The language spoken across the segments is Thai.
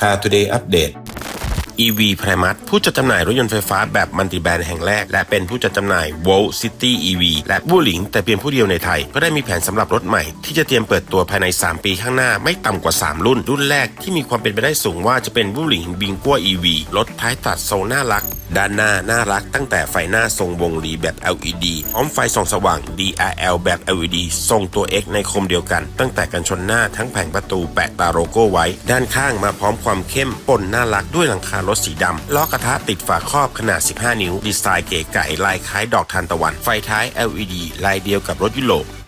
พา อัปเดต EV Primus ผู้จัดจำหน่ายรถยนต์ไฟฟ้าแบบมัลติแบรนด์แห่งแรก และเป็นผู้จัดจำหน่าย Volt City EV และบูหลิง แต่เพียงผู้เดียวในไทย ก็ได้มีแผนสำหรับรถใหม่ที่จะเตรียมเปิดตัวภายใน 3 ปีข้างหน้าไม่ต่ำกว่า 3 รุ่น รุ่นแรกที่มีความเป็นไปได้สูงว่าจะเป็นบูหลิงบิงกัว EV รถท้ายตัดทรงน่ารัก ด้านหน้าน่ารักตั้งแต่ไฟหน้าทรงวงรีแบบ LED พร้อมไฟส่องสว่าง DRL แบบ LED ทรงตัว X ในคมเดียวกัน ตั้งแต่กันชนหน้าทั้งแผงประตูแปะตาโลโก้ไว้ ด้านข้างมาพร้อมความเข้มปนน่ารักด้วยหลังคารถสีดำล้อกระทะติดฝาครอบขนาด 15 นิ้ว ดีไซน์เก๋ไก่ลายคล้ายดอกทานตะวัน ไฟท้าย LED ลายเดียวกับรถยุโรป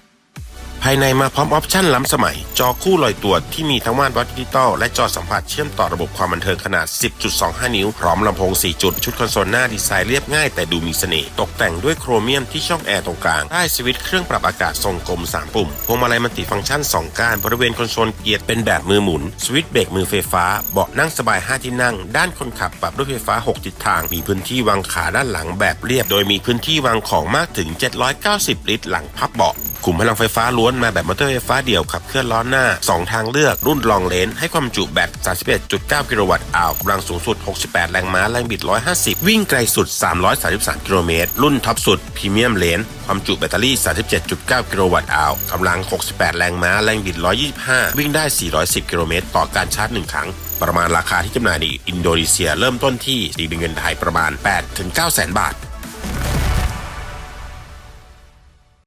ภายในมาพร้อมออปชั่นล้ำสมัย จอคู่ลอยตัวที่มีทั้งม่านวัดดิจิตอลและจอสัมผัสเชื่อมต่อระบบความบันเทิงขนาด 10.25 นิ้ว พร้อมลำโพง 4 จุด ชุดคอนโซลหน้าดีไซน์เรียบง่ายแต่ดูมีเสน่ห์ตกแต่งด้วยโครเมียมที่ช่องแอร์ตรงกลางได้สวิตช์เครื่องปรับอากาศทรงกลม 3 ปุ่มพวงมาลัยมัลติฟังก์ชัน 2 ก้านบริเวณคอนโซลเกียร์เป็นแบบมือหมุน สวิตช์เบรกมือไฟฟ้าเบาะนั่งสบาย 5 ที่นั่ง ด้านคนขับปรับด้วยไฟฟ้า 6 ทิศทาง มีพื้นที่วางขาด้านหลังแบบเรียบ โดยมีพื้นที่วางของมากถึง 790 ลิตร หลังพับเบาะกลุ่มพลังไฟฟ้าล้วนมาแบบมอเตอร์ไฟฟ้าเดี่ยวขับเคลื่อนล้อหน้า 2 ทางเลือกรุ่นลองเลนให้ความจุแบต 31.9 กิโลวัตต์อาวกำลังสูงสุด 68 แรงม้าแรงบิด 150 วิ่งไกลสุด 333 กิโลเมตร รุ่นท็อปสุดพรีเมียมเลนความจุแบตเตอรี่ 37.9 กิโลวัตต์อาวกำลัง 68 แรงม้าแรงบิด 125 วิ่งได้ 410 กิโลเมตร ต่อการชาร์จ 1 ครั้งประมาณราคาที่จำหน่ายในอินโดนีเซียเริ่มต้นที่ตีเป็นเงินไทยประมาณ 8-9 แสนบาท